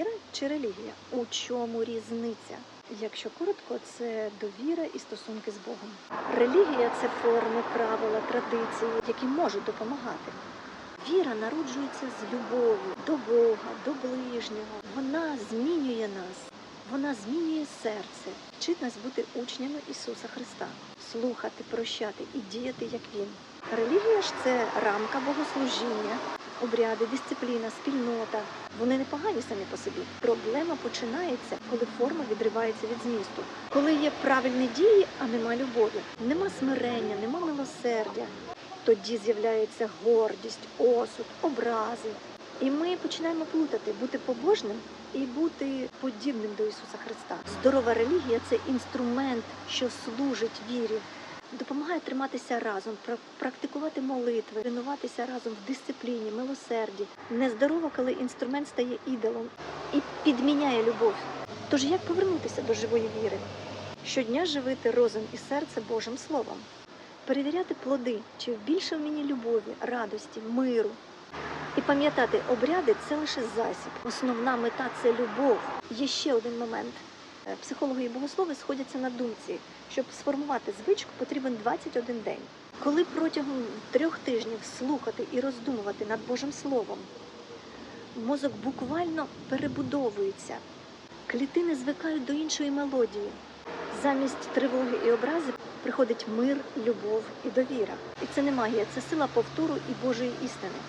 Віра чи релігія? У чому різниця? Якщо коротко, це довіра і стосунки з Богом. Релігія це форми, правила, традиції, які можуть допомагати. Віра народжується з любові до Бога, до ближнього. Вона змінює нас, вона змінює серце, вчить нас бути учнями Ісуса Христа, слухати, прощати і діяти як Він. Релігія ж це рамка богослужіння, обряди, дисципліна, спільнота. Вони не погані самі по собі. Проблема починається, коли форма відривається від змісту. Коли є правильні дії, а нема любові, нема смирення, нема милосердя. Тоді з'являється гордість, осуд, образи. І ми починаємо плутати бути побожним і бути подібним до Ісуса Христа. Здорова релігія це інструмент, що служить вірі, допомагає триматися разом, практикувати молитви, тренуватися разом в дисципліні, милосерді. Нездорово, коли інструмент стає ідолом і підміняє любов. Тож як повернутися до живої віри? Щодня живити розум і серце Божим Словом, перевіряти плоди, чи більше в мені любові, радості, миру. І пам'ятати, обряди це лише засіб. Основна мета це любов. Є ще один момент. Е, Психологи і богослови сходяться на думці, щоб сформувати звичку, потрібен 21 день. Коли протягом трьох тижнів слухати і роздумувати над Божим Словом, мозок буквально перебудовується, клітини звикають до іншої мелодії. Замість тривоги і образи приходить мир, любов і довіра. І це не магія, це сила повтору і Божої істини.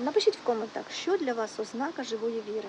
Напишіть в коментах, що для вас ознака живої віри.